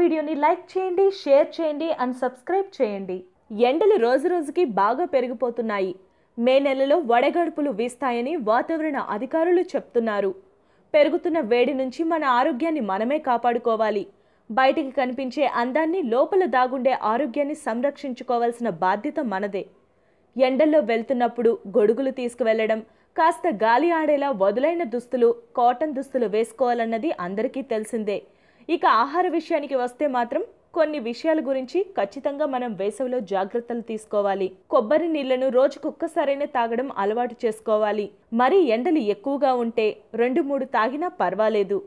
వీడియోని లైక్ చేయండి షేర్ చేయండి అండ్ సబ్స్క్రైబ్ చేయండి. ఎండలు రోజు రోజుకి బాగా పెరిగిపోతున్నాయి. మే నెలలో వడగడుపులు వీస్తాయని వాతావరణ అధికారులు చెప్తున్నారు. పెరుగుతున్న వేడి నుంచి మన ఆరోగ్యాన్ని మనమే కాపాడుకోవాలి. బయటికి కనిపించే అందాన్ని లోపల దాగుండే ఆరోగ్యాన్ని సంరక్షించుకోవాల్సిన బాధ్యత మనదే. ఎండల్లో వెళ్తున్నప్పుడు గొడుగులు తీసుకువెళ్ళడం కాస్త గాలి ఆడేలా వదులైన దుస్తులు కాటన్ దుస్తులు వేసుకోవాలన్నది అందరికీ తెలిసిందే. ఇక ఆహార విషయానికి వస్తే మాత్రం కొన్ని విషయాల గురించి ఖచ్చితంగా మనం వేసవిలో జాగ్రత్తలు తీసుకోవాలి. కొబ్బరి నీళ్ళను రోజుకొక్కసారైనా తాగడం అలవాటు చేసుకోవాలి. మరి ఎండలు ఎక్కువగా ఉంటే రెండు మూడు తాగినా పర్వాలేదు.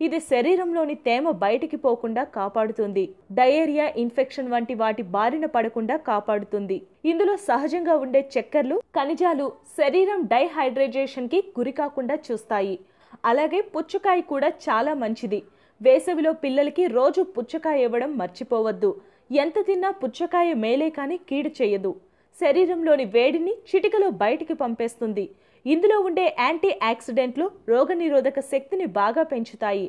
ఇది శరీరంలోని తేమ బయటికి పోకుండా కాపాడుతుంది. డయేరియా ఇన్ఫెక్షన్ వంటి వాటి బారిన పడకుండా కాపాడుతుంది. ఇందులో సహజంగా ఉండే చక్కెర్లు ఖనిజాలు శరీరం డైహైడ్రేజేషన్కి గురికాకుండా గురి కాకుండా చూస్తాయి. అలాగే పుచ్చకాయ కూడా చాలా మంచిది. వేసవిలో పిల్లలకి రోజు పుచ్చకాయ ఇవ్వడం మర్చిపోవద్దు. ఎంత తిన్నా పుచ్చకాయ మేలే కానీ కీడు చేయదు. శరీరంలోని వేడిని చిటికలో బయటికి పంపేస్తుంది. ఇందులో ఉండే యాంటీ ఆక్సిడెంట్లు రోగనిరోధక శక్తిని బాగా పెంచుతాయి.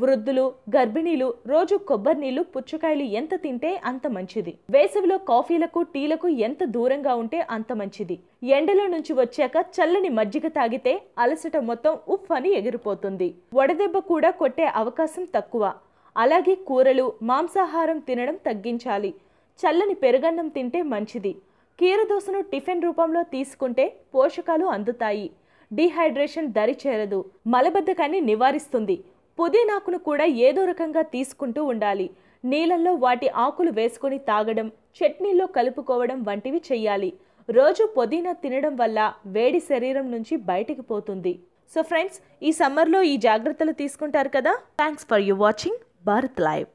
వృద్ధులు గర్భిణీలు రోజు కొబ్బరి నీళ్ళు పుచ్చకాయలు ఎంత తింటే అంత మంచిది. వేసవిలో కాఫీలకు టీలకు ఎంత దూరంగా ఉంటే అంత మంచిది. ఎండలో నుంచి వచ్చాక చల్లని మజ్జిగ తాగితే అలసట మొత్తం ఉఫ్ అని ఎగిరిపోతుంది. వడదెబ్బ కూడా కొట్టే అవకాశం తక్కువ. అలాగే కూరలు మాంసాహారం తినడం తగ్గించాలి. చల్లని పెరుగన్నం తింటే మంచిది. కీరదోసను టిఫిన్ రూపంలో తీసుకుంటే పోషకాలు అందుతాయి. డీహైడ్రేషన్ దరి చేరదు మలబద్ధకాన్ని నివారిస్తుంది. పుదీనాకును కూడా ఏదో రకంగా తీసుకుంటూ ఉండాలి. నీళ్ళల్లో వాటి ఆకులు వేసుకొని తాగడం చట్నీల్లో కలుపుకోవడం వంటివి చెయ్యాలి. రోజు పుదీనా తినడం వల్ల వేడి శరీరం నుంచి బయటికి పోతుంది. సో ఫ్రెండ్స్ ఈ సమ్మర్లో ఈ జాగ్రత్తలు తీసుకుంటారు కదా? Thanks for you watching Bharat live